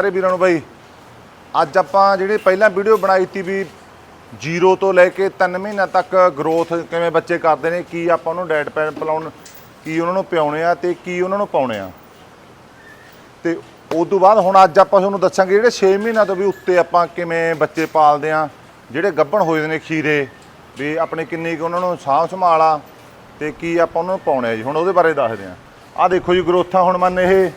ਸਾਰੇ ਵੀਰਾਂ ਨੂੰ ਬਾਈ, ਅੱਜ ਆਪਾਂ ਜਿਹੜੀ ਪਹਿਲਾਂ ਵੀਡੀਓ ਬਣਾਈ ਸੀ ਵੀ ਜੀਰੋ ਤੋਂ ਲੈ ਕੇ 3 ਮਹੀਨਿਆਂ ਤੱਕ ਗਰੋਥ ਕਿਵੇਂ ਬੱਚੇ ਕਰਦੇ ਨੇ, ਕੀ ਆਪਾਂ ਉਹਨੂੰ ਡਾਈਟ ਪੈਨ ਪਿਲਾਉਣ, ਕੀ ਉਹਨਾਂ ਨੂੰ ਪਿਆਉਣੇ ਆ ਤੇ ਕੀ ਉਹਨਾਂ ਨੂੰ ਪਾਉਣੇ ਆ। ਤੇ ਉਸ ਤੋਂ ਬਾਅਦ ਹੁਣ ਅੱਜ ਆਪਾਂ ਤੁਹਾਨੂੰ ਦੱਸਾਂਗੇ ਜਿਹੜੇ 6 ਮਹੀਨਿਆਂ ਤੋਂ ਵੀ ਉੱਤੇ ਆਪਾਂ ਕਿਵੇਂ ਬੱਚੇ ਪਾਲਦੇ ਆ, ਜਿਹੜੇ ਗੱਭਣ ਹੋਏ ਨੇ ਖੀਰੇ, ਵੀ ਆਪਣੇ ਕਿੰਨੀ ਕੁ ਉਹਨਾਂ ਨੂੰ ਸਾਂਭ ਸੰਭਾਲ ਆ ਤੇ ਕੀ ਆਪਾਂ ਉਹਨਾਂ ਨੂੰ ਪਾਉਣੇ ਆ ਜੀ। ਹੁਣ ਉਹਦੇ ਬਾਰੇ ਦੱਸਦੇ ਆ। ਆ ਦੇਖੋ ਜੀ ਗਰੋਥਾਂ ਹੁਣ ਮੰਨ ਇਹ,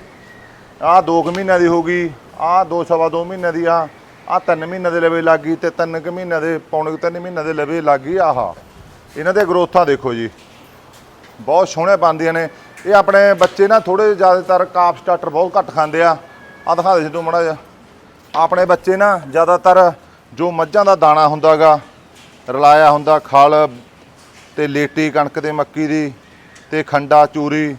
ਆਹ 2 ਮਹੀਨਿਆਂ ਦੀ ਹੋ ਗਈ। ਆਹ ਦੋ ਸਵਾ ਦੋ ਮਹੀਨਿਆਂ ਦੀ ਆ, ਆਹ 3 ਮਹੀਨਿਆਂ ਦੇ ਲਵੇ ਲੱਗ ਗਈ ਤੇ 3 ਕੁ ਮਹੀਨਿਆਂ ਦੇ, ਪੌਣੇ 3 ਮਹੀਨਿਆਂ ਦੇ ਲਵੇ ਲੱਗ ਗਈ ਆਹ। ਇਹਨਾਂ ਦੇ ਗਰੋਥਾਂ ਦੇਖੋ ਜੀ। ਬਹੁਤ ਸੋਹਣੇ ਬਣਦੀਆਂ ਨੇ। ਇਹ ਆਪਣੇ ਬੱਚੇ ਨਾ ਥੋੜੇ ਜ਼ਿਆਦਾਤਰ ਕਾਪ ਸਟਾਰਟਰ ਬਹੁਤ ਘੱਟ ਖਾਂਦੇ ਆ। ਆ ਦਿਖਾ ਦੇ ਤੂੰ ਮੜਾ ਜਿਹਾ। ਆਪਣੇ ਬੱਚੇ ਨਾ ਜ਼ਿਆਦਾਤਰ ਜੋ ਮੱਝਾਂ ਦਾ ਦਾਣਾ ਹੁੰਦਾਗਾ ਰਲਾਇਆ ਹੁੰਦਾ, ਖਲ ਤੇ ਲੇਟੀ ਕਣਕ ਤੇ ਮੱਕੀ ਦੀ ਤੇ ਖੰਡਾ, ਚੂਰੀ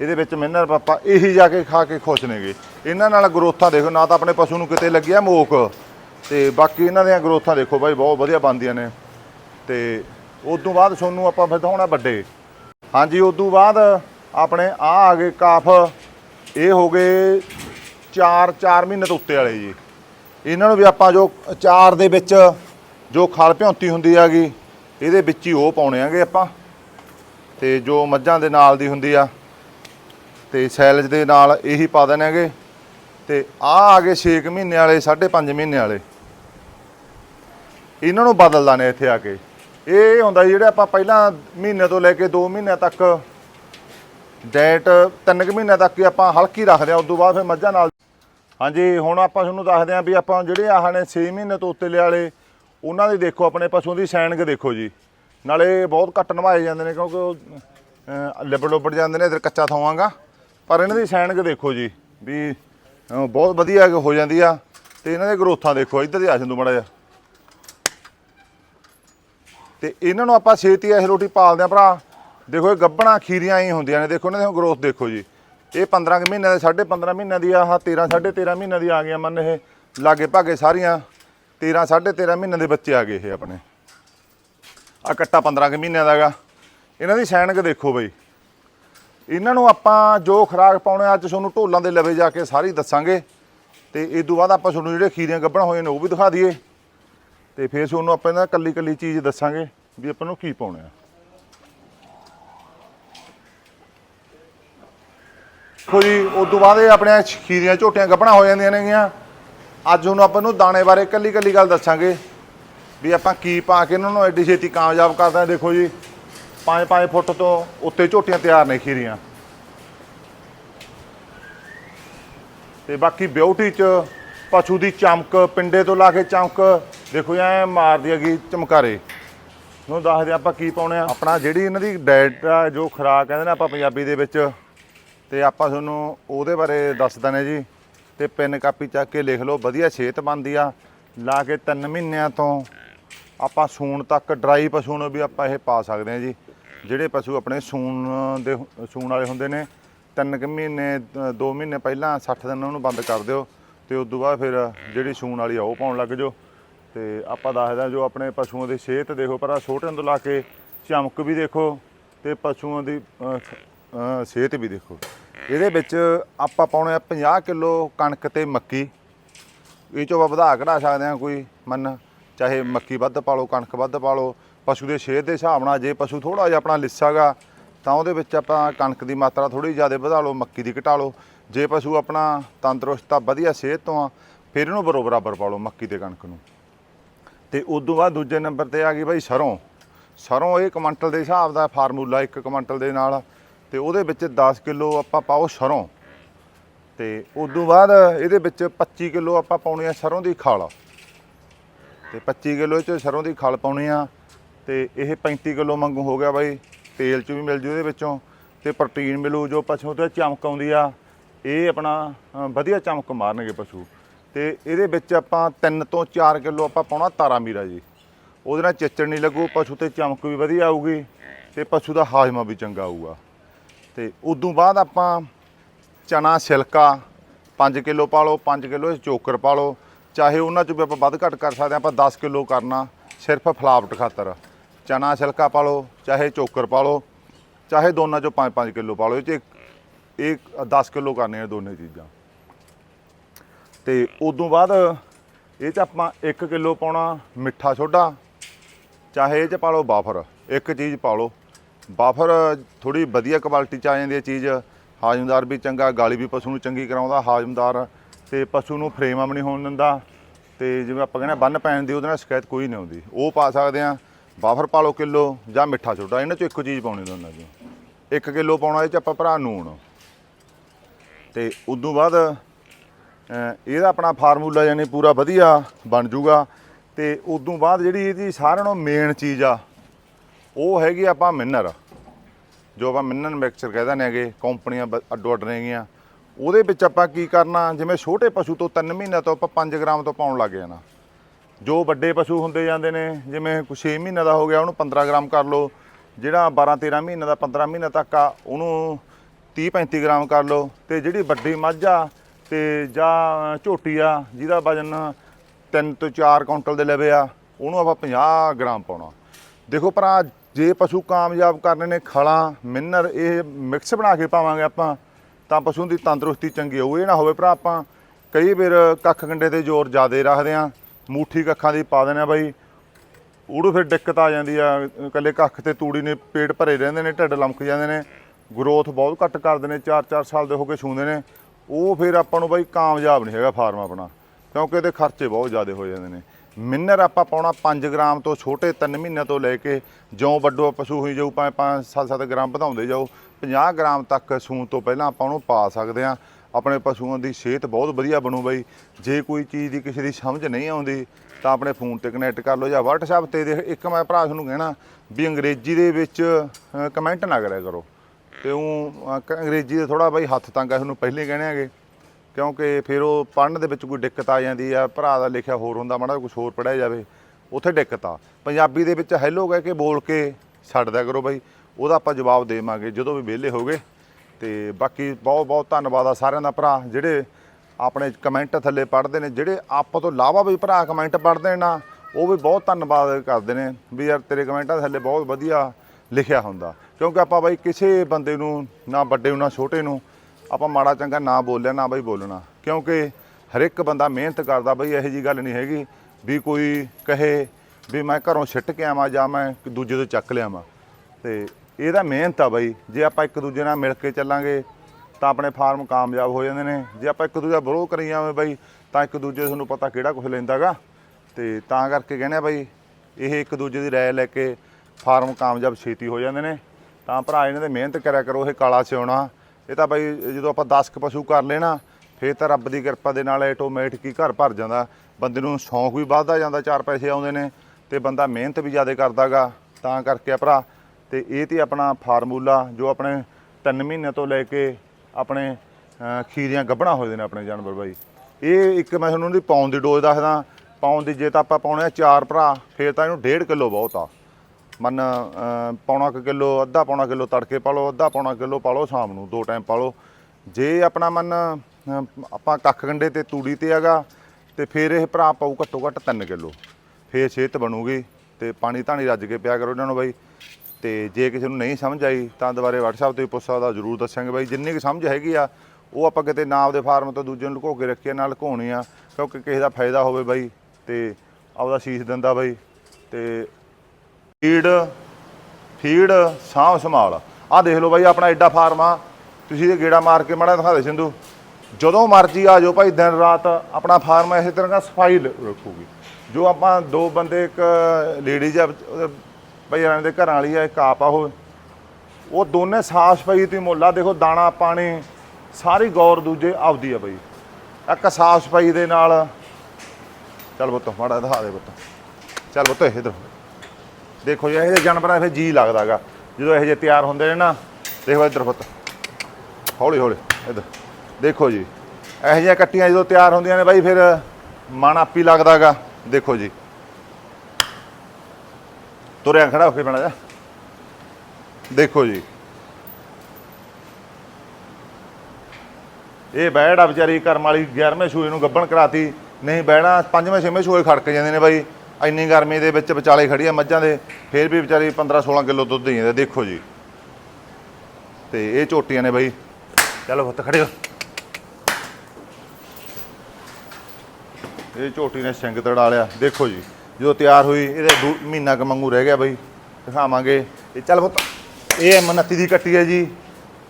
ਇਹਦੇ ਵਿੱਚ ਮਿਨਰ ਪਾਪਾ ਇਹੀ ਜਾ ਕੇ ਖਾ ਕੇ ਖੁਸ਼ ਨੇਗੇ। ਇਹਨਾਂ ਨਾਲ ਗਰੋਥਾਂ ਦੇਖੋ, ਨਾ ਤਾਂ ਆਪਣੇ ਪਸ਼ੂ ਨੂੰ ਕਿਤੇ ਲੱਗਿਆ ਮੋਕ। ਤੇ ਬਾਕੀ ਇਹਨਾਂ ਦੀਆਂ ਗਰੋਥਾਂ ਦੇਖੋ ਬਾਈ, ਬਹੁਤ ਵਧੀਆ ਬਣਦੀਆਂ ਨੇ। ਤੇ ਉਸ ਤੋਂ ਬਾਅਦ ਤੁਹਾਨੂੰ ਆਪਾਂ ਫਿਰ ਦਿਖਾਉਣਾ ਵੱਡੇ। ਹਾਂਜੀ ਉਸ ਤੋਂ ਬਾਅਦ ਆਪਣੇ ਆ ਆ ਗਏ ਕਾਫ। ਇਹ ਹੋ ਗਏ 4 4 ਮਹੀਨੇ ਤੋਂ ਉੱਤੇ ਵਾਲੇ ਜੀ। ਇਹਨਾਂ ਨੂੰ ਵੀ ਆਪਾਂ ਜੋ ਚਾਰ ਦੇ ਵਿੱਚ ਜੋ ਖਲ ਭਿਉਂਤੀ ਹੁੰਦੀ ਹੈਗੀ, ਇਹਦੇ ਵਿੱਚ ਹੀ ਉਹ ਪਾਉਣੇ ਆਂਗੇ ਆਪਾਂ। ਤੇ ਜੋ ਮੱਝਾਂ ਦੇ ਨਾਲ ਦੀ ਹੁੰਦੀ ਆ। ਤੇ ਸੈਲਜ ਦੇ ਨਾਲ ਇਹੀ ਪਾ ਦੇਣਾਗੇ ਤੇ ਆ ਆ ਗਏ 6 ਮਹੀਨੇ ਵਾਲੇ 5.5 ਮਹੀਨੇ ਵਾਲੇ। ਇਹਨਾਂ ਨੂੰ ਬਦਲਦਾ ਨੇ ਇੱਥੇ ਆ ਕੇ। ਇਹ ਹੁੰਦਾ ਜੀ, ਜਿਹੜੇ ਆਪਾਂ ਪਹਿਲਾਂ ਮਹੀਨੇ ਤੋਂ ਲੈ ਕੇ 2 ਮਹੀਨਿਆਂ ਤੱਕ ਡੈਟ 3 ਮਹੀਨਿਆਂ ਤੱਕ ਹੀ ਆਪਾਂ ਹਲਕੀ ਰੱਖਦੇ ਆ ਉਸ ਤੋਂ ਬਾਅਦ ਫਿਰ ਮੱਝਾਂ ਨਾਲ। ਹਾਂਜੀ, ਹੁਣ ਆਪਾਂ ਤੁਹਾਨੂੰ ਦੱਸਦੇ ਆਂ ਵੀ ਆਪਾਂ ਜਿਹੜੇ ਆਹ ਨੇ 6 ਮਹੀਨੇ ਤੋਂ ਉੱਤੇ ਵਾਲੇ, ਉਹਨਾਂ ਦੇ ਦੇਖੋ, ਆਪਣੇ ਪਸ਼ੂ ਦੀ ਸੈਨਕ ਦੇਖੋ ਜੀ। ਨਾਲੇ ਬਹੁਤ ਘੱਟ ਨਵਾਏ ਜਾਂਦੇ ਨੇ ਕਿਉਂਕਿ ਉਹ ਲਿਬੜ ਲੁਬੜ ਜਾਂਦੇ ਨੇ, ਇਧਰ ਕੱਚਾ ਥਾਵਾਂਗਾ। ਪਰ ਇਹਨਾਂ ਦੀ ਸੈਨਕ ਦੇਖੋ ਜੀ ਵੀ ਅਹ, ਬਹੁਤ ਵਧੀਆ ਹੋ ਜਾਂਦੀ ਆ। ਤੇ ਇਹਨਾਂ ਦੇ ਗਰੋਥਾਂ ਦੇਖੋ ਇੱਧਰ ਦੀ ਆ ਸੰਦੂ ਮੜਾ ਜਿਹਾ। ਤੇ ਇਹਨਾਂ ਨੂੰ ਆਪਾਂ ਛੇਤੀ ਐਸ ਰੋਟੀ ਪਾਲਦੇ ਆ ਭਰਾ। ਦੇਖੋ ਇਹ ਗੱਬਣਾ ਖੀਰੀਆਂ ਹੀ ਹੁੰਦੀਆਂ ਨੇ ਦੇਖੋ ਇਹਨਾਂ ਦੀ ਗਰੋਥ ਦੇਖੋ ਜੀ। ਇਹ 15 ਕੁ ਮਹੀਨਿਆਂ ਦੇ 15.5 ਮਹੀਨਿਆਂ ਦੀ ਆਹ 13 13.5 ਮਹੀਨਿਆਂ ਦੀ ਆ ਗਈਆਂ ਮੰਨ ਇਹ ਲਾਗੇ ਭਾਗੇ ਸਾਰੀਆਂ। 13 13.5 ਮਹੀਨਿਆਂ ਦੇ ਬੱਚੇ ਆ ਗਏ ਇਹ ਆਪਣੇ। ਆ ਕੱਟਾ 15 ਕੁ ਮਹੀਨਿਆਂ ਦਾਗਾ ਇਹਨਾਂ ਦੀ ਸੈਨਕ ਦੇਖੋ ਬਈ। ਇਹਨਾਂ ਨੂੰ ਆਪਾਂ ਜੋ ਖੁਰਾਕ ਪਾਉਣੇ ਅੱਜ ਤੁਹਾਨੂੰ ਢੋਲਾਂ ਦੇ ਲਵੇ ਜਾ ਕੇ ਸਾਰੀ ਦੱਸਾਂਗੇ। ਤੇ ਇਸ ਤੋਂ ਬਾਅਦ ਆਪਾਂ ਤੁਹਾਨੂੰ ਜਿਹੜੇ ਖੀਰੀਆਂ ਗੱਭਣਾ ਹੋਏ ਨੇ, ਉਹ ਵੀ ਦਿਖਾ ਦਈਏ। ਤੇ ਫਿਰ ਤੁਹਾਨੂੰ ਆਪਾਂ ਇਹਨਾਂ ਕੱਲੀ ਕੱਲੀ ਚੀਜ਼ ਦੱਸਾਂਗੇ ਵੀ ਆਪਾਂ ਨੂੰ ਕੀ ਪਾਉਣਾ ਆ। ਦੇਖੋ ਜੀ ਉਸ ਤੋਂ ਬਾਅਦ ਇਹ ਆਪਣੇ ਖੀਰੀਆਂ ਝੋਟੀਆਂ ਗੱਭਣਾ ਹੋ ਜਾਂਦੀਆਂ ਨੇਗੀਆਂ। ਅੱਜ ਹੁਣ ਆਪਾਂ ਨੂੰ ਦਾਣੇ ਬਾਰੇ ਕੱਲੀ ਕੱਲੀ ਗੱਲ ਦੱਸਾਂਗੇ। ਵੀ ਆਪਾਂ ਕੀ ਪਾ ਕੇ ਇਹਨਾਂ ਨੂੰ ਐਡੀ ਛੇਤੀ ਕਾਮਯਾਬ ਕਰਦੇ ਹਾਂ, ਦੇਖੋ ਜੀ। 5-5 ਫੁੱਟ ਤੋਂ ਉੱਤੇ ਝੋਟੀਆਂ ਤਿਆਰ ਨੇ ਖੀਰੀਆਂ। ਤੇ ਬਾਕੀ ਬਿਊਟੀ ਚ ਪਸ਼ੂ ਦੀ ਚਮਕ, ਪਿੰਡੇ ਤੋਂ ਲਾ ਕੇ ਚਮਕ, ਦੇਖੋ ਐ ਮਾਰਦੀ ਹੈਗੀ ਚਮਕਾਰੇ। ਨੂੰ ਦੱਸਦੇ ਆਪਾਂ ਕੀ ਪਾਉਣੇ ਆ। ਆਪਣਾ ਜਿਹੜੀ ਇਹਨਾਂ ਦੀ ਡਾਈਟ ਆ, ਜੋ ਖੁਰਾਕ ਕਹਿੰਦੇ ਨੇ ਆਪਾਂ ਪੰਜਾਬੀ ਦੇ ਵਿੱਚ, ਤੇ ਆਪਾਂ ਤੁਹਾਨੂੰ ਉਹਦੇ ਬਾਰੇ ਦੱਸ ਦਨੇ ਜੀ। ਤੇ ਪੈਨ ਕਾਪੀ ਚੱਕ ਕੇ ਲਿਖ ਲਓ, ਵਧੀਆ ਸਿਹਤ ਬਣਦੀ ਆ। ਲਾ ਕੇ 3 ਮਹੀਨਿਆਂ ਤੋਂ ਆਪਾਂ ਸੂਣ ਤੱਕ, ਡਰਾਈ ਪਸ਼ੂ ਨੂੰ ਵੀ ਆਪਾਂ ਇਹ ਪਾ ਸਕਦੇ ਹਾਂ ਜੀ। ਜਿਹੜੇ ਪਸ਼ੂ ਆਪਣੇ ਸੂਣ ਦੇ ਸੂਣ ਵਾਲੇ ਹੁੰਦੇ ਨੇ, ਤਿੰਨ ਕੁ ਮਹੀਨੇ 2 ਮਹੀਨੇ ਪਹਿਲਾਂ 60 ਦਿਨ ਉਹਨੂੰ ਬੰਦ ਕਰ ਦਿਓ ਤੇ ਉਸ ਤੋਂ ਬਾਅਦ ਫਿਰ ਜਿਹੜੀ ਸੂਣ ਵਾਲੀ ਆ ਉਹ ਪਾਉਣ ਲੱਗ ਜਾਓ। ਤੇ ਆਪਾਂ ਦੱਸਦਾ ਜੋ ਆਪਣੇ ਪਸ਼ੂਆਂ ਦੀ ਸਿਹਤ ਦੇਖੋ ਪਰ ਆਹ ਛੋਟੇ ਤੋਂ ਲਾ ਕੇ ਚਮਕ ਵੀ ਦੇਖੋ ਤੇ ਪਸ਼ੂਆਂ ਦੀ ਸਿਹਤ ਵੀ ਦੇਖੋ। ਇਹਦੇ ਵਿੱਚ ਆਪਾਂ ਪਾਉਣੇ ਆ 50 ਕਿਲੋ ਕਣਕ ਤੇ ਮੱਕੀ। ਇਹ ਚੋਂ ਆਪਾਂ ਵਧਾ ਘਟਾ ਸਕਦੇ ਹਾਂ ਕੋਈ ਮੰਨ, ਚਾਹੇ ਮੱਕੀ ਵੱਧ ਪਾ ਲਓ ਕਣਕ ਵੱਧ ਪਾ ਲਓ ਪਸ਼ੂ ਦੇ ਸਿਹਤ ਦੇ ਹਿਸਾਬ ਨਾਲ ਜੇ ਪਸ਼ੂ ਥੋੜਾ ਜਿਹਾ ਆਪਣਾ ਲਿੱਸਾਗਾ, ਤਾਂ ਉਹਦੇ ਵਿੱਚ ਆਪਾਂ ਕਣਕ ਦੀ ਮਾਤਰਾ ਥੋੜੀ ਜ਼ਿਆਦਾ ਵਧਾ ਲਓ, ਮੱਕੀ ਦੀ ਘਟਾ ਲਓ। ਜੇ ਪਸ਼ੂ ਆਪਣਾ ਤੰਦਰੁਸਤ ਆ, ਵਧੀਆ ਸਿਹਤ ਤੋਂ ਆ, ਫਿਰ ਇਹਨੂੰ ਬਰੋ ਬਰਾਬਰ ਪਾ ਲਓ ਮੱਕੀ ਤੇ ਕਣਕ ਨੂੰ। ਤੇ ਤੋਂ ਬਾਅਦ ਦੂਜੇ ਨੰਬਰ ਤੇ ਆ ਗਈ ਬਾਈ ਸਰੋਂ। ਸਰੋਂ ਇਹ ਕੁਇੰਟਲ ਦੇ ਹਿਸਾਬ ਦਾ ਫਾਰਮੂਲਾ ਇੱਕ ਕੁਇੰਟਲ ਦੇ ਨਾਲ, ਤੇ ਉਹਦੇ ਵਿੱਚ 10 ਕਿਲੋ ਆਪਾਂ ਪਾਓ ਸਰੋਂ। ਤੇ ਉਦੋਂ ਬਾਅਦ ਇਹਦੇ ਵਿੱਚ 25 ਕਿਲੋ ਆਪਾਂ ਪਾਉਣੀ ਆ ਸਰੋਂ ਦੀ ਖਲ। ਤੇ 25 ਕਿਲੋ ਚ ਸਰੋਂ ਦੀ ਖਲ ਪਾਉਣੀ ਆ ਤੇ ਇਹ 35 ਕਿਲੋ ਮੰਗੂ ਹੋ ਗਿਆ ਬਾਈ, ਤੇਲ ਚ ਵੀ ਮਿਲ ਜੂ ਇਹਦੇ ਵਿੱਚੋਂ ਤੇ ਪ੍ਰੋਟੀਨ ਮਿਲੂ ਜੋ ਪਸ਼ੂ ਤੇ ਚਮਕ ਆਉਂਦੀ ਆ। ਇਹ ਆਪਣਾ ਵਧੀਆ ਚਮਕ ਮਾਰਨਗੇ ਪਸ਼ੂ। ਤੇ ਇਹਦੇ ਵਿੱਚ ਆਪਾਂ 3 ਤੋਂ 4 ਕਿਲੋ ਆਪਾਂ ਪਾਉਣਾ ਤਾਰਾ ਮੀਰਾ ਜੀ। ਉਹਦੇ ਨਾਲ ਚਿੱਚੜ ਨਹੀਂ ਲੱਗੂ, ਪਸ਼ੂ ਤੇ ਚਮਕ ਵੀ ਵਧੀਆ ਆਊਗੀ ਤੇ ਪਸ਼ੂ ਦਾ ਹਾਜ਼ਮਾ ਵੀ ਚੰਗਾ ਆਊਗਾ। ਤੇ ਉਦੋਂ ਬਾਅਦ ਆਪਾਂ ਚਨਾ ਸਿਲਕਾ 5 ਕਿਲੋ ਪਾ ਲਓ 5 ਕਿਲੋ ਚੋਕਰ ਪਾ ਲਓ। ਚਾਹੇ ਉਹਨਾਂ ਚ ਵੀ ਆਪਾਂ ਵੱਧ ਘੱਟ ਕਰ ਸਕਦੇ ਹਾਂ, ਆਪਾਂ 10 ਕਿਲੋ ਕਰਨਾ ਸਿਰਫ ਫਲਾਵਟ ਖਾਤਰ। ਚਨਾ ਛਿਲਕਾ ਪਾ ਲਓ ਚਾਹੇ ਚੋਕਰ ਪਾ ਲਓ ਚਾਹੇ ਦੋਨਾਂ ਚੋਂ 5-5 ਕਿਲੋ ਪਾ ਲਓ ਇਹ ਚ ਇੱਕ- ਇਹ 10 ਕਿਲੋ ਕਰਨੇ ਆ ਦੋਨੇ ਚੀਜ਼ਾਂ। ਤੇ ਉਦੋਂ ਬਾਅਦ ਇਹ ਚ ਆਪਾਂ 1 ਕਿਲੋ ਪਾਉਣਾ ਮਿੱਠਾ ਸੋਡਾ ਚਾਹੇ ਇਹ ਚ ਪਾ ਲਓ ਬਾਫਰ ਇੱਕ ਚੀਜ਼ ਪਾ ਲਓ। ਬਾਫਰ ਥੋੜੀ ਵਧੀਆ ਕੁਆਲਿਟੀ ਚ ਆ ਜਾਂਦੀ ਹੈ ਚੀਜ਼ ਹਾਜ਼ਮਦਾਰ ਵੀ ਚੰਗਾ ਗਾਲੀ ਵੀ ਪਸ਼ੂ ਨੂੰ ਚੰਗੀ ਕਰਾਉਂਦਾ ਹਾਜ਼ਮਦਾਰ ਤੇ ਪਸ਼ੂ ਨੂੰ ਫਰੇਮ ਵੀ ਨਹੀਂ ਹੋਣ ਦਿੰਦਾ ਤੇ ਜਿਵੇਂ ਆਪਾਂ ਕਹਿੰਦੇ ਆ, ਬੰਨ ਪੈਣ ਦੀ ਉਹਦੇ ਨਾਲ ਸ਼ਿਕਾਇਤ ਕੋਈ ਨਹੀਂ ਆਉਂਦੀ। ਉਹ ਪਾ ਸਕਦੇ ਆ ਬਾਫਰ ਪਾ ਲਓ ਕਿਲੋ ਜਾਂ ਮਿੱਠਾ ਛੋਟਾ, ਇਹਨਾਂ ਚੋਂ ਇੱਕੋ ਚੀਜ਼ ਪਾਉਣੀ ਦੋਨਾਂ ਜੀ 1 ਕਿਲੋ ਪਾਉਣਾ ਇਹ ਚ ਆਪਾਂ ਭਰਾ ਨੂਣ। ਤੇ ਉਦੋਂ ਬਾਅਦ ਇਹਦਾ ਆਪਣਾ ਫਾਰਮੂਲਾ ਯਾਨੀ ਪੂਰਾ ਵਧੀਆ ਬਣ ਜੂਗਾ। ਤੇ ਉਦੋਂ ਬਾਅਦ ਜਿਹੜੀ ਇਹਦੀ ਸਾਰਿਆਂ ਨਾਲੋਂ ਮੇਨ ਚੀਜ਼ ਆ, ਉਹ ਹੈਗੀ ਆਪਾਂ ਮਿਨਰ। ਜੋ ਆਪਾਂ ਮਿਨਰ ਮਿਕਸਚਰ ਕਹਿ ਦਿੰਦੇ ਹੈਗੇ, ਕੰਪਨੀਆਂ ਬ- ਅੱਡੋ ਅੱਡ ਨੇਗੀਆਂ। ਉਹਦੇ ਵਿੱਚ ਆਪਾਂ ਕੀ ਕਰਨਾ, ਜਿਵੇਂ ਛੋਟੇ ਪਸ਼ੂ ਤੋਂ 3 ਮਹੀਨਿਆਂ ਤੋਂ ਆਪਾਂ 5 ਗ੍ਰਾਮ ਤੋਂ ਪਾਉਣ ਲੱਗ ਜਾਣਾ। ਜੋ ਵੱਡੇ ਪਸ਼ੂ ਹੁੰਦੇ ਜਾਂਦੇ ਨੇ, ਜਿਵੇਂ ਕੋਈ 6 ਮਹੀਨਿਆਂ ਦਾ ਹੋ ਗਿਆ, ਉਹਨੂੰ 15 ਗ੍ਰਾਮ ਕਰ ਲਓ। ਜਿਹੜਾ 12 13 ਮਹੀਨੇ ਦਾ 15 ਮਹੀਨੇ ਤੱਕ ਆ, ਉਹਨੂੰ 30 35 ਗ੍ਰਾਮ ਕਰ ਲਓ। ਤੇ ਜਿਹੜੀ ਵੱਡੀ ਮੱਝ ਆ, ਤੇ ਜਾਂ ਝੋਟੀ ਆ, ਜਿਹਦਾ ਵਜਨ 3 ਤੋਂ 4 ਕੁਇੰਟਲ ਦੇ ਲਵੇ ਆ, ਉਹਨੂੰ ਆਪਾਂ 50 ਗ੍ਰਾਮ ਪਾਉਣਾ। ਦੇਖੋ ਭਰਾ, ਜੇ ਪਸ਼ੂ ਕਾਮਯਾਬ ਕਰਨੇ ਨੇ ਖਲਾਂ, ਮਿਨਰ, ਇਹ ਮਿਕਸ ਬਣਾ ਕੇ ਪਾਵਾਂਗੇ ਆਪਾਂ, ਤਾਂ ਪਸ਼ੂ ਦੀ ਤੰਦਰੁਸਤੀ ਚੰਗੀ ਹੋਊ। ਇਹ ਨਾ ਹੋਵੇ ਭਰਾ, ਆਪਾਂ ਕਈ ਵਾਰ ਕੱਖ ਕੰਡੇ ਤੇ ਜ਼ੋਰ ਜ਼ਿਆਦਾ ਰੱਖਦੇ ਆ ਮੂਠੀ ਕੱਖਾਂ ਦੀ ਪਾ ਦੇਣਾ ਬਾਈ। ਉਹਨੂੰ ਫਿਰ ਦਿੱਕਤ ਆ ਜਾਂਦੀ ਆ। ਇਕੱਲੇ ਕੱਖ ਤੇ ਤੂੜੀ ਨੇ ਪੇਟ ਭਰੇ ਰਹਿੰਦੇ ਨੇ, ਢਿੱਡ ਲਮਕ ਜਾਂਦੇ ਨੇ। ਗਰੋਥ ਬਹੁਤ ਘੱਟ ਕਰਦੇ ਨੇ 4-4 ਸਾਲ ਦੇ ਹੋ ਕੇ ਛੂੰਦੇ ਨੇ। ਉਹ ਫਿਰ ਆਪਾਂ ਨੂੰ ਬਾਈ ਕਾਮਯਾਬ ਨਹੀਂ ਹੈਗਾ ਫਾਰਮ ਆਪਣਾ, ਕਿਉਂਕਿ ਇਹਦੇ ਖਰਚੇ ਬਹੁਤ ਜ਼ਿਆਦਾ ਹੋ ਜਾਂਦੇ ਨੇ। ਮਿਨਰ ਆਪਾਂ ਪਾਉਣਾ 5 ਗ੍ਰਾਮ ਤੋਂ ਛੋਟੇ 3 ਮਹੀਨਿਆਂ ਤੋਂ ਲੈ ਕੇ ਜਿਉਂ ਵੱਡੋ ਪਸ਼ੂ ਹੋਈ ਜਾਊ, ਭਾਵੇਂ 5-7 ਗ੍ਰਾਮ ਵਧਾਉਂਦੇ ਜਾਓ 50 ਗ੍ਰਾਮ ਤੱਕ ਸੂਣ ਤੋਂ ਪਹਿਲਾਂ ਆਪਾਂ ਉਹਨੂੰ ਪਾ ਸਕਦੇ ਆ ਆਪਣੇ ਪਸ਼ੂਆਂ ਦੀ ਸਿਹਤ ਬਹੁਤ ਵਧੀਆ ਬਣੂ ਬਾਈ। ਜੇ ਕੋਈ ਚੀਜ਼ ਦੀ ਕਿਸੇ ਦੀ ਸਮਝ ਨਹੀਂ ਆਉਂਦੀ, ਤਾਂ ਆਪਣੇ ਫੋਨ ਤੇ ਕਨੈਕਟ ਕਰ ਲਓ ਜਾਂ WhatsApp ਤੇ ਦੇਖ ਇੱਕ ਮੈਂ ਭਰਾ ਤੁਹਾਨੂੰ ਕਹਿਣਾ ਵੀ ਅੰਗਰੇਜ਼ੀ ਦੇ ਵਿੱਚ ਕਮੈਂਟ ਨਾ ਕਰਿਆ ਕਰੋ। ਤੇ ਉਹ ਅੰਗਰੇਜ਼ੀ ਦੇ ਥੋੜਾ ਬਾਈ ਹੱਥ ਤੰਗ ਆ, ਤੁਹਾਨੂੰ ਪਹਿਲੇ ਕਹਿਣੇ ਹੈਗੇ ਕਿਉਂਕਿ ਫਿਰ ਉਹ ਪੜਨ ਦੇ ਵਿੱਚ ਕੋਈ ਦਿੱਕਤ ਆ ਜਾਂਦੀ ਆ, ਭਰਾ ਦਾ ਲਿਖਿਆ ਹੋਰ ਹੁੰਦਾ, ਮਾੜਾ ਕੁਝ ਹੋਰ ਪੜਿਆ ਜਾਵੇ, ਉੱਥੇ ਦਿੱਕਤ ਆ। ਪੰਜਾਬੀ ਦੇ ਵਿੱਚ ਹੈਲੋ ਕਹਿ ਕੇ ਬੋਲ ਕੇ ਛੱਡ ਦਿਆ ਕਰੋ ਬਾਈ, ਉਹਦਾ ਆਪਾਂ ਜਵਾਬ ਦੇਵਾਂਗੇ ਜਦੋਂ ਵੀ ਵਿਹਲੇ ਹੋਗੇ। ਤੇ ਬਾਕੀ ਬਹੁਤ ਬਹੁਤ ਧੰਨਵਾਦ ਆ ਸਾਰਿਆਂ ਦਾ ਭਰਾ, ਜਿਹੜੇ ਆਪਣੇ ਕਮੈਂਟ ਥੱਲੇ ਪੜ੍ਹਦੇ ਨੇ, ਜਿਹੜੇ ਆਪਾਂ ਤੋਂ ਇਲਾਵਾ ਵੀ ਭਰਾ ਕਮੈਂਟ ਪੜ੍ਹਦੇ ਨੇ ਨਾ, ਉਹ ਵੀ ਬਹੁਤ ਧੰਨਵਾਦ ਕਰਦੇ ਨੇ ਵੀ ਯਾਰ ਤੇਰੇ ਕਮੈਂਟਾਂ ਥੱਲੇ ਬਹੁਤ ਵਧੀਆ ਲਿਖਿਆ ਹੁੰਦਾ। ਕਿਉਂਕਿ ਆਪਾਂ ਬਾਈ ਕਿਸੇ ਬੰਦੇ ਨੂੰ, ਨਾ ਵੱਡੇ ਨੂੰ, ਨਾ ਛੋਟੇ ਨੂੰ, ਆਪਾਂ ਮਾੜਾ ਚੰਗਾ ਨਾ ਬੋਲਿਆ, ਨਾ ਬਾਈ ਬੋਲਣਾ। ਕਿਉਂਕਿ ਹਰ ਇੱਕ ਬੰਦਾ ਮਿਹਨਤ ਕਰਦਾ, ਬਈ ਇਹੋ ਜੀ ਗੱਲ ਨਹੀਂ ਹੈਗੀ ਵੀ ਕੋਈ ਕਹੇ ਵੀ ਮੈਂ ਘਰੋਂ ਛਿੱਟ ਕੇ ਆਵਾਂ ਜਾਂ ਮੈਂ ਇੱਕ ਦੂਜੇ ਤੋਂ ਚੱਕ ਲਿਆਵਾਂ। ਤੇ ਇਹ ਤਾਂ ਮਿਹਨਤ ਆ ਬਾਈ। ਜੇ ਆਪਾਂ ਇੱਕ ਦੂਜੇ ਨਾਲ ਮਿਲ ਕੇ ਚੱਲਾਂਗੇ, ਤਾਂ ਆਪਣੇ ਫਾਰਮ ਕਾਮਯਾਬ ਹੋ ਜਾਂਦੇ ਨੇ। ਜੇ ਆਪਾਂ ਇੱਕ ਦੂਜੇ ਦਾ ਵਿਰੋਧ ਕਰੀ ਜਾਵੇਂ ਬਾਈ, ਤਾਂ ਇੱਕ ਦੂਜੇ ਤੁਹਾਨੂੰ ਪਤਾ ਕਿਹੜਾ ਕੁਝ ਲੈਂਦਾਗਾ ਤੇ ਤਾਂ ਕਰਕੇ ਕਹਿੰਦੇ ਆ ਬਾਈ, ਇਹ ਇੱਕ ਦੂਜੇ ਦੀ ਰਾਏ ਲੈ ਕੇ ਫਾਰਮ ਕਾਮਯਾਬ ਛੇਤੀ ਹੋ ਜਾਂਦੇ ਨੇ। ਤਾਂ ਭਰਾ, ਇਹਨਾਂ ਦੇ ਮਿਹਨਤ ਕਰਿਆ ਕਰੋ, ਇਹ ਕਾਲਾ ਸਿਉਣਾ। ਇਹ ਤਾਂ ਬਾਈ, ਜਦੋਂ ਆਪਾਂ 10 ਕ ਪਸ਼ੂ ਕਰ ਲੈਣਾ, ਫੇਰ ਤਾਂ ਰੱਬ ਦੀ ਕਿਰਪਾ ਦੇ ਨਾਲ ਆਟੋਮੈਟਿਕ ਹੀ ਘਰ ਭਰ ਜਾਂਦਾ। ਬੰਦੇ ਨੂੰ ਸ਼ੌਂਕ ਵੀ ਵੱਧਦਾ ਜਾਂਦਾ, ਚਾਰ ਪੈਸੇ ਆਉਂਦੇ ਨੇ, ਤੇ ਬੰਦਾ ਮਿਹਨਤ ਵੀ ਜ਼ਿਆਦਾ ਕਰਦਾਗਾ ਤਾਂ ਕਰਕੇ ਆ ਭਰਾ ਤੇ ਇਹ ਤੇ ਆਪਣਾ ਫਾਰਮੂਲਾ ਜੋ ਆਪਣੇ 3 ਮਹੀਨਿਆਂ ਤੋਂ ਲੈ ਕੇ ਆਪਣੇ ਖੀਰੀਆਂ ਗੱਭਣਾ ਹੋਏ ਨੇ ਆਪਣੇ ਜਾਨਵਰ ਬਾਈ। ਇਹ ਇੱਕ ਮੈਂ ਤੁਹਾਨੂੰ ਦੀ ਪਾਉਣ ਦੀ ਡੋਜ਼ ਦੱਸਦਾ। ਪਾਉਣ ਦੀ ਜੇ ਤਾਂ ਆਪਾਂ ਪਾਉਣੇ ਆ ਚਾਰ ਭਰਾ ਫੇਰ ਤਾਂ ਇਹਨੂੰ 1.5 ਕਿਲੋ ਬਹੁਤ ਆ। ਮਨ ਅਹ, ਪੌਣਾ ਕੁ ਕਿਲੋ ਅੱਧਾ ਪੌਣਾ ਕਿਲੋ ਤੜਕੇ ਪਾ ਲਓ ਅੱਧਾ ਪੌਣਾ ਕਿਲੋ ਪਾ ਲਓ ਸ਼ਾਮ ਨੂੰ ਦੋ ਟਾਈਮ ਪਾ ਲਓ। ਜੇ ਆਪਣਾ ਮਨ ਆਪਾਂ ਕੱਖ ਗੰਡੇ ਤੇ ਤੂੜੀ ਤੇ ਹੈਗਾ ਤੇ ਫਿਰ ਇਹ ਭਰਾ ਪਾਊ ਘੱਟੋ ਘੱਟ 3 ਕਿਲੋ। ਫੇਰ ਸਿਹਤ ਬਣੂਗੀ ਤੇ ਪਾਣੀ ਧਾਣੀ ਰੱਜ ਕੇ ਪਿਆ ਕਰੋ ਇਹਨਾਂ ਨੂੰ ਬਾਈ। ਤੇ ਜੇ ਕਿਸੇ ਨੂੰ ਨਹੀਂ ਸਮਝ ਆਈ ਤਾਂ ਦੁਬਾਰੇ WhatsApp ਤੇ ਪੁੱਛ ਸਕਦਾ, ਜ਼ਰੂਰ ਦੱਸਾਂਗੇ ਬਾਈ। ਜਿੰਨੀ ਕੁ ਸਮਝ ਹੈਗੀ ਆ, ਉਹ ਆਪਾਂ ਕਿਤੇ ਨਾ ਆਪਦੇ ਫਾਰਮ ਤੋਂ ਦੂਜੇ ਨੂੰ ਲੁਕੋ ਕੇ ਰੱਖੀਏ, ਨਾਲ ਲੁਕਾਉਣੀ ਆ, ਕਿਉਂਕਿ ਕਿਸੇ ਦਾ ਫਾਇਦਾ ਹੋਵੇ ਬਾਈ ਤੇ ਆਪਦਾ ਸ਼ੀਸ਼ ਦਿੰਦਾ ਬਾਈ। ਤੇ ਫੀਡ ਫੀਡ, ਸਾਂਭ ਸੰਭਾਲ। ਆਹ ਦੇਖ ਲਓ ਬਾਈ, ਆਪਣਾ ਐਡਾ ਫਾਰਮ ਆ। ਤੁਸੀਂ ਇਹ ਗੇੜਾ ਮਾਰ ਕੇ ਮਾੜਾ ਦਿਖਾ ਦੇ ਸਿੰਧੂ। ਜਦੋਂ ਮਰਜ਼ੀ ਆ ਜਾਓ ਭਾਈ, ਦਿਨ ਰਾਤ ਆਪਣਾ ਫਾਰਮ ਇਸੇ ਤਰ੍ਹਾਂ ਦਾ ਸਫ਼ਾਈ ਰੱਖੂਗੀ। ਜੋ ਆਪਾਂ ਦੋ ਬੰਦੇ, ਇੱਕ ਲੇਡੀਜ਼ ਆ ਉਹਦੇ ਇਹਨਾਂ ਦੇ ਘਰਾਂ ਵਾਲੀ ਆ, ਇੱਕ ਆਪ ਆ ਉਹ। ਉਹ ਦੋਨੇ ਸਾਫ਼ ਸਫ਼ਾਈ ਤੇ ਮੁੱਲਾ ਦੇਖੋ ਦਾਣਾ, ਪਾਣੀ, ਸਾਰੀ ਗੌਰ ਦੂਜੇ ਆਪਦੀ ਆ ਬਈ। ਇੱਕ ਸਾਫ਼ ਸਫ਼ਾਈ ਦੇ ਨਾਲ। ਚੱਲ ਪੁੱਤ, ਮਾੜਾ ਦਿਖਾ ਦੇ ਪੁੱਤ। ਚੱਲ ਪੁੱਤ, ਇਧਰ। ਦੇਖੋ ਜੀ, ਇਹੋ ਜਿਹੇ ਜਾਨਵਰਾਂ ਦਾ ਫਿਰ ਜੀ ਲੱਗਦਾਗਾ ਜਦੋਂ ਇਹੋ ਜਿਹੇ ਤਿਆਰ ਹੁੰਦੇ ਨੇ ਨਾ, ਦੇਖੋ ਇੱਧਰ ਪੁੱਤ। ਹੌਲੀ ਹੌਲੀ, ਇੱਧਰ। ਦੇਖੋ ਜੀ, ਇਹੋ ਜਿਹੀਆਂ ਕੱਟੀਆਂ ਜਦੋਂ ਤਿਆਰ ਹੁੰਦੀਆਂ ਨੇ ਬਾਈ, ਫਿਰ ਮਨ ਆਪੀ ਲੱਗਦਾਗਾ ਦੇਖੋ ਜੀ। ਤੁਰਿਆ ਖੜਾ ਹੋ ਕੇ ਬਣਾ ਜਾ। ਦੇਖੋ ਜੀ। ਇਹ ਬੈੜ ਆ ਵਿਚਾਰੀ ਕਰਮ ਵਾਲੀ 11ਵੇਂ ਸੂਏ ਨੂੰ ਗੱਬਣ ਕਰਾਤੀ। ਨਹੀਂ ਬਹਿਣਾ, ਪੰਜਵੇਂ, ਛੇਵੇਂ ਸੂਏ ਖੜਕ ਜਾਂਦੇ ਨੇ ਬਾਈ। ਇੰਨੀ ਗਰਮੀ ਦੇ ਵਿੱਚ ਵਿਚਾਲੇ ਖੜੀਆਂ ਮੱਝਾਂ ਦੇ, ਫੇਰ ਵੀ ਵਿਚਾਰੀ 15 16 ਕਿਲੋ ਦੁੱਧ ਦੇ ਜਾਂਦੇ, ਦੇਖੋ ਜੀ। ਤੇ ਇਹ ਝੋਟੀਆਂ ਨੇ ਬਾਈ। ਚਲੋ ਪੁੱਤ ਖੜੇ ਹੋ। ਇਹ ਝੋਟੀ ਨੇ ਸਿੰਘ ਤੜਾ ਲਿਆ ਦੇਖੋ ਜੀ। ਜਦੋਂ ਤਿਆਰ ਹੋਈ, ਇਹਦੇ ਦੂ- ਮਹੀਨਾ ਕੁ ਮੰਗੂ ਰਹਿ ਗਿਆ ਬਈ, ਦਿਖਾਵਾਂਗੇ। ਇਹ ਚੱਲ ਪੁੱਤ, ਇਹ M29 ਦੀ ਕੱਟੀ ਹੈ ਜੀ।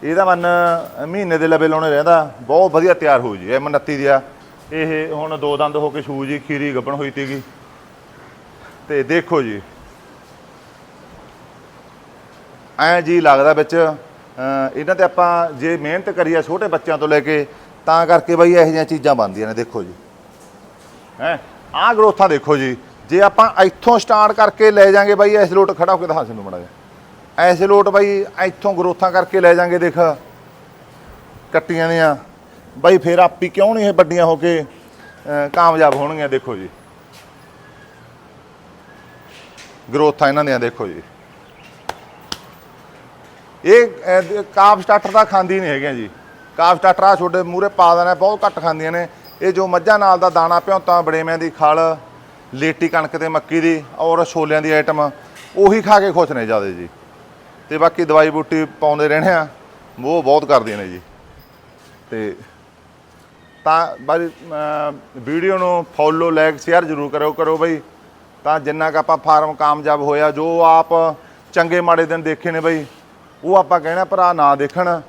ਇਹਦਾ ਮਨ ਮਹੀਨੇ ਦੇ ਲਵੇ ਲਾਉਣੇ ਰਹਿੰਦਾ। ਬਹੁਤ ਵਧੀਆ ਤਿਆਰ ਹੋ ਜੀ M29 ਦੀ ਆ। ਇਹ ਹੁਣ ਦੋ ਦੰਦ ਹੋ ਕੇ ਸ਼ੂ ਜੀ, ਖੀਰੀ ਗੱਬਣ ਹੋਈ ਤੀਗੀ ਤੇ ਦੇਖੋ ਜੀ। ਐਂ ਜੀ ਲੱਗਦਾ ਵਿੱਚ, ਅਹ, ਇਹਨਾਂ ਤੇ ਆਪਾਂ ਜੇ ਮਿਹਨਤ ਕਰੀਏ ਛੋਟੇ ਬੱਚਿਆਂ ਤੋਂ ਲੈ ਕੇ, ਤਾਂ ਕਰਕੇ ਬਈ ਇਹੋ ਜਿਹੀਆਂ ਚੀਜ਼ਾਂ ਬਣਦੀਆਂ ਨੇ, ਦੇਖੋ ਜੀ। ਹੈ? ਆਹ ਗਰੋਥਾਂ ਦੇਖੋ ਜੀ। ਜੇ ਆਪਾਂ ਇੱਥੋਂ ਸਟਾਰਟ ਕਰਕੇ ਲੈ ਜਾਾਂਗੇ ਬਾਈ ਐਸ ਲੋਟ ਖੜਾ ਹੋ ਕੇ ਦਿਖਾ ਸਾਨੂੰ ਮੜਾ ਜਾ ਐਸ ਲੋਟ ਬਾਈ ਇੱਥੋਂ ਗਰੋਥਾਂ ਕਰਕੇ ਲੈ ਜਾਾਂਗੇ ਦੇਖ। ਕੱਟੀਆਂ ਨੇ ਆ। ਬਾਈ ਫੇਰ ਆਪੀ ਕਿਉਂ ਨਹੀਂ ਇਹ ਵੱਡੀਆਂ ਹੋ ਕੇ ਕਾਮਯਾਬ ਹੋਣਗੀਆਂ ਦੇਖੋ ਜੀ। ਗਰੋਥਾਂ ਇਹਨਾਂ ਦੀਆਂ ਦੇਖੋ ਜੀ। ਇਹ ਅਹ, ਕਾਫ ਸਟਾਰਟਰ ਦਾ ਖਾਂਦੀ ਨਹੀਂ ਹੈਗੀਆਂ ਜੀ। ਕਾਫ ਸਟਾਰਟਰ ਆ ਛੋਟੇ ਮੂਰੇ ਪਾ ਦੇਣਾ ਬਹੁਤ ਘੱਟ ਖਾਂਦੀਆਂ ਨੇ। ਇਹ ਜੋ ਮੱਝਾਂ ਨਾਲ ਦਾ ਦਾਣਾ ਭਿਉਂਤਾ ਬੜੇਵਿਆਂ ਦੀ ਖਲ ਲੇਟੀ ਕਣਕ ਤੇ ਮੱਕੀ ਦੀ ਔਰ ਛੋਲਿਆਂ ਦੀ ਆਈਟਮ ਉਹੀ ਖਾ ਕੇ ਖੁਸ਼ ਨੇ ਜ਼ਿਆਦਾ ਜੀ। ਤੇ ਬਾਕੀ ਦਵਾਈ ਬੂਟੀ ਪਾਉਂਦੇ ਰਹਿਣੇ ਆ, ਉਹ ਬਹੁਤ ਕਰਦੇ ਨੇ ਜੀ। ਤੇ ਤਾਂ ਬਾਈ ਵੀਡੀਓ ਨੂੰ ਫੋਲੋ ਲਾਈਕ ਸ਼ੇਅਰ ਜ਼ਰੂਰ ਕਰੋ ਕਰੋ ਬਈ। ਤਾਂ ਜਿੰਨਾ ਕ ਆਪਾਂ ਫਾਰਮ ਕਾਮਯਾਬ ਹੋਇਆ, ਜੋ ਆਪ ਚੰਗੇ ਮਾੜੇ ਦਿਨ ਦੇਖੇ ਨੇ ਬਈ, ਉਹ ਆਪਾਂ ਕਹਿਣਾ ਭਰਾ ਨਾ ਦੇਖਣ।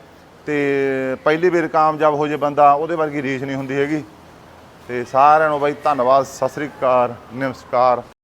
ਤੇ ਪਹਿਲੀ ਵਾਰ ਕਾਮਯਾਬ ਹੋ ਜੇ ਬੰਦਾ, ਉਹਦੇ ਵਰਗੀ ਰੀਸ ਨਹੀਂ ਹੁੰਦੀ ਹੈਗੀ। ਤੇ ਸਾਰਿਆਂ ਨੂੰ ਬਾਈ ਧੰਨਵਾਦ ਸਤਿ ਸ੍ਰੀ ਅਕਾਲ ਨਮਸਕਾਰ।